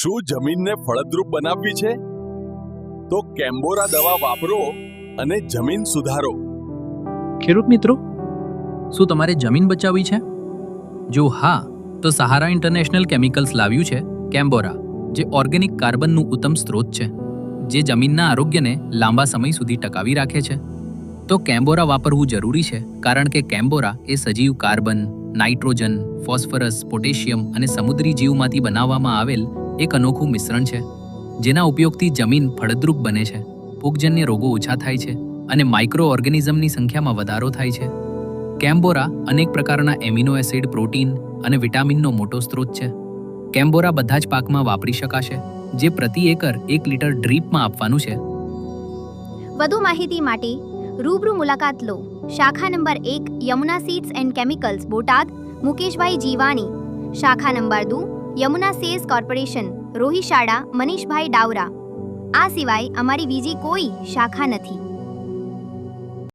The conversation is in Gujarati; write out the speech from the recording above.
શું જમીનને ફળદ્રુપ બનાવવી છે? તો કેમ્બોરા દવા વાપરો અને જમીન સુધારો. ખેડૂત મિત્રો, શું તમારે જમીન બચાવવી છે? જો હા, તો સહારા ઇન્ટરનેશનલ કેમિકલ્સ લાવ્યું છે કેમ્બોરા, જે ઓર્ગેનિક કાર્બનનું ઉત્તમ સ્ત્રોત છે, જે જમીનના આરોગ્યને લાંબા સમય સુધી ટકાવી રાખે છે. તો કેમ્બોરા વાપરવું જરૂરી છે, કારણ કે કેમ્બોરા એ સજીવ કાર્બન, નાઇટ્રોજન, ફોસ્ફરસ, પોટેશિયમ અને સમુદ્રી જીવમાંથી બનાવવામાં આવેલ એક અનોખું મિશ્રણ છે, જેના ઉપયોગથી જમીન ફળદ્રુપ બને છે પૂગજન્ય રોગો ઓછા થાય છે અને માઇક્રો ઓર્ગેનિઝમની સંખ્યામાં વધારો થાય છે. કેમ્બોરા અનેક પ્રકારના એમિનો એસિડ, પ્રોટીન અને વિટામિનનો મોટો સ્ત્રોત છે. કેમ્બોરા બધા જ પાકમાં વાપરી શકાશે, જે પ્રતિ એકર એક લીટર ડ્રીપમાં આપવાનું છે. વધુ માહિતી માટે રૂબરૂ મુલાકાત લો શાખા નંબર એક, Yamuna seeds and chemicals Botad, Mukeshbhai Jivani, શાખા નંબર દો યમુના સેલ્સ કોર્પોરેશન રોહિશાળા મનીષભાઈ ડાવરા આ સિવાય અમારી બીજી કોઈ શાખા નથી.